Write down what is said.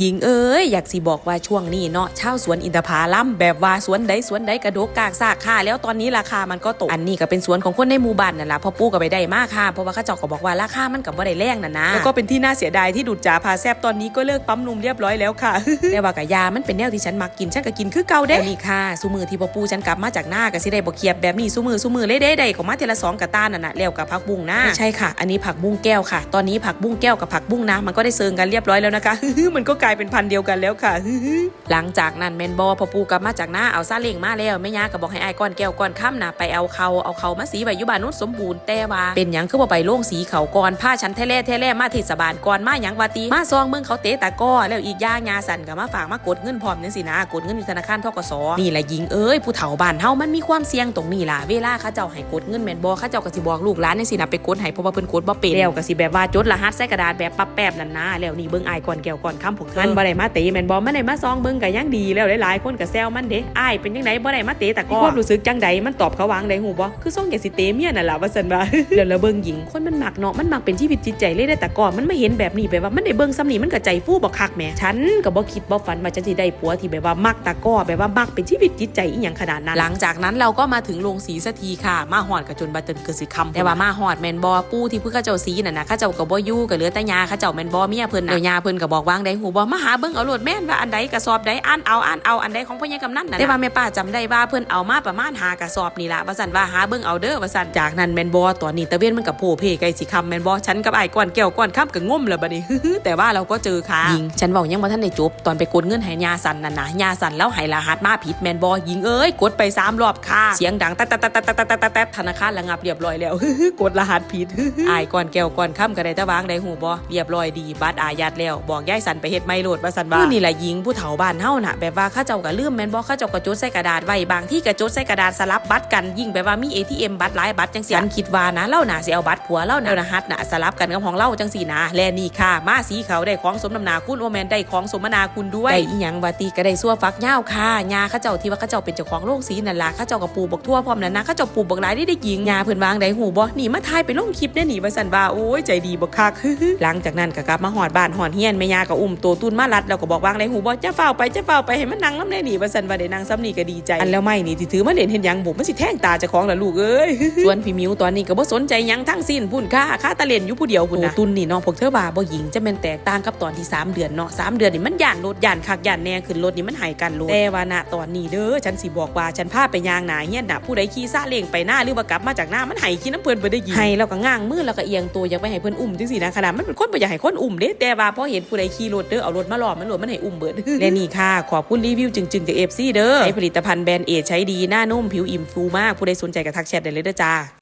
หญิงเอ้ยอยากสิบอกว่าช่วงนี้เนาะชาวสวนอินทผลัมแบบว่าสวนใดสวนใดกระดกกากซากค่าแล้วตอนนี้ราคามันก็ตกอันนี้ก็เป็นสวนของคนในหมู่บ้านนั่นแหละพอปู่ก็ไปได้มากค่ะเพราะว่าเข้าเจ้าก็บอกว่าราคามันกับว่าได้แรงน่ะนะแล้วก็เป็นที่น่าเสียดายที่ดูดจ๋าพาแซบตอนนี้ก็เลิกปั๊มนมเรียบร้อยแล้วค่ะแต่ว่ากะยามันเป็นแนวที่ฉันมักกินฉันก็กินคือเก่าเด้นี่ค่ะสุมือที่พ่อปู่ฉันกลับมาจากหน้าก็สิได้บ่เคียบแบบนี้สุมือสุมือเลยเด้ได้ของมาเทละสองกระตานั่นน่ะแล้วกับผักบุ้งนะไม่ใช่ค่ะ อันนี้ผักบุ้งแก้วค่ะ ตอนนี้ผักบุ้งแก้วกับผักบุ้งนะมันก็ได้เซิงกันเรียบร้อยแล้วนะคะมันก็กลายเป็นพันธุ์เดียวกันแล้วค่ะหลังจากนั้นแมนบอพอปูกลับมาจากหน้าเอาซาเล้งมาแล้วแม่ย่าก็บอกให้ไอ้ายก้อนแก้วก้อนข้ามนะไปเอาเขาเอาเขามาสีใบยุบานุษสมบูรณ์แต่ว่าเป็นยังคือบ่าไปโล่งสีเขาก่อนผ้าชั้นเทเล่เทเล่มาเทศบาลก่อนมาหยังวาตีมาซองเมืองเขาเตะตะก้อแล้วอีกย่างาสันก็มาฝากมากดเงินพร้อมนั่นสินะกดเงินอยู่ธนาคารทกสนี่แหละยิงเอ้ยผู้เฒ่าบ้านเฮามันมีความเสี่ยงตรงนี้ล่ะเวลาเขาเจ้าให้กดเงินแมนบอเขาเจ้าก็สิบอกลูกหลานนี่สินะไปกดให้เพราะว่าเพิ่นกดบ่เป็นแล้วก็สิแบบว่าจดรหัสใส่กระดาษแบบปั๊บแป๊บนั่นนะแล้วนี่เบิ่งอายก่อนแก้วก่อนคำพวกเธอมันบ่ได้มาเตะแมนบอมันได้มาซองเบิ่งก็ยังดีแล้วหลายๆคนก็แซวมันเด้อ้ายเป็นจังไดบ่ได้มาเตะตะก้อความรู้สึกจังใดมันตอบเขาวางได้หูบ่คือส่งอยากสิเตะเมียนั่นล่ะว่าซั่นว่าเดี๋ยวเราเบิ่งหญิงคนมันมักเนาะมันมักเป็นชีวิตจิตใจเลยได้แต่ก่อนมันไม่เห็นแบบนี้แบบว่ามันได้เบิ่งซ้ำนี่มันก็ใจฟูบ่คักแหมฉันก็บ่คิดบ่ฝันว่าจะสิได้ผัวที่แบบว่ามักตะก้อแบบว่ามักเป็นชีวิตจิตใจอีหยังขนาดนั้นหลังจากนั้นเราก็มาถึงโรงสีสักทีค่ะ มาหอดกับจนบาจนเกิดสิคำแต่ว่ามาหอดแมนบอปูที่เพื่อเขาเจ้าสีน่ะนะเขาเจ้าก็บ่อยู่ก็เหลือแต่ยาเขาเจ้าแมนบอเมียเพิ่นน่ะเดี๋ยวยาเพิ่นก็บอกวางได้หูบ่่มาหาเบิ่งเอาโหลดแม่นว่าอันใดกระสอบใดอ่านเอาอ่านเอาอันใดของพ่อใหญ่กำนันนะแต่ว่าแม่ป้าจำได้ว่าเพิ่นเอามาประมาณหากระสอบนี่ละว่าสั่นว่าหาเบิ่งเอาเด้อว่าสั่นจากนั้นแมนบอตอนนี้ตะเวียนมันกับโผเพไกลสิคำแมนบอฉันกับไอ้ก้อนแก้วก้อนข้ามกับง่มแล้บัดนี้แต่ว่าเราก็เจอค่ะยิงฉันบอกยังบ่ทันได้จบตอนไปกดเงินให้ยาสันนั่นนะญาสันแล้วให้รหัสมาผิดแมนบอยิงเอ้ยกดไป3รอบค่ะเสียงดังตะตะตะตะตะตะตะธนาคารระงับเรียบร้อยแล้วกดรหัสผิดไอ้ก้อนแก้วก้อนข้าก็ได้ตะวางได้หูบ่เรียบร้อยดีบัตรอายัดแล้วบอกยายสันไปเฮ็ดไม่โหลดว่าสันว่านี่แหละยิงผู้เฒ่าบ้านเฮาน่ะแบบว่าเข้าเจ้าก็ลืมแม่นบ่เข้าเจ้าก็จดใส่กระดาษไว้บางที่ก็จดใส่กระดาษสลับบัตรกันยิ่งแบบว่ามี ATM บัตรหลายบัตรจังซี่อันคิดว่านะเล่าน่ะสิเอาบัตรผัวเล่าน่ะเอารหัสน่ะสลับกันกับของเล่าจังซี่นะและนี่ค่ะ มาสีเขาได้ของสมน้ำหนาคุณโอแมนได้ของสมนาคุณด้วยได้อีหยังว่าตีก็ได้ซัวฟักยาวค่ะยาเข้าเจ้าที่ว่าเข้าเจ้าเป็นเจ้าของโรงสีนั่นล่ะเข้าเจ้าก็ปลูกบักทั่วพร้อมนั่นนะเข้าเจ้าปลูกบักหลายได้ได้ยิงยาเพิ่นวางได้หูบ่นี่มาทายไปลงคลิปได้หนีว่าสันว่าโอ้ยใจดีบ่คักหลังจากนั้นก็กลับมาหอดบ้านหอดเฮียนแม่ยาก็อุ้มตัวตุนมารัดแล้วก็บอกวางได้หูบ่จะเฝ้าไปจะเฝ้าไปให้มันนั่งน้ำได้หนีว่าสันว่าได้นั่งซ้ำนี่ก็ดีใจอันแล้วไม่นี่ที่ถือมาเล่นเห็นหยังบุมันสิแท่งตาเจ้าของล่ะลูกเอ้ยส่วนพี่มิวตอนนี้ก็บ่สนใจหยังทั้งสิ้นพุ่นค่าค่าตะเล่นอยู่ผู้เดียวพุ่นนะตุนนี่น้องพวกเธอว่าบ่หญิงจะแม่นแตกต่างกับตอนที่สามเดือนเนาะสามเดือนนี่มันย่านรถย่านคักย่านแน่ขึ้นรถนี่มันใหายกันโลดแต่ว่าณตอนนี้เด้อฉันสิบอกว่าฉันพาไปย่างหนาเฮียนน่ะผู้ใดขี่ซาเล้งไปหน้าหรือว่ากลับมาจากหน้ามันใหายขี้น้ำเพิ่นบ่ได้ยิงให้แล้วก็ง้างมือแล้วก็เอียงตัวอยากไปให้เพิ่นอุ้มจังซี่นะขนาดมันเป็นคนบ่อยากให้คนอุ้มเด้แต่ว่าพอเห็นผู้ใดขี่รถเด้อเอารถมาล้อมมันรถมันให้อุ้มเบิดและนี่ค่ะ ขอบคุณรีวิวจึงๆจาก FC เด้อใช้ผลิตภัณฑ์แบรนด์เอใช้ดีหน้านุ่มผิวอิ่มฟูมากผู้ใดสนใจก็ทักแชทได้เลยเด้อจ้า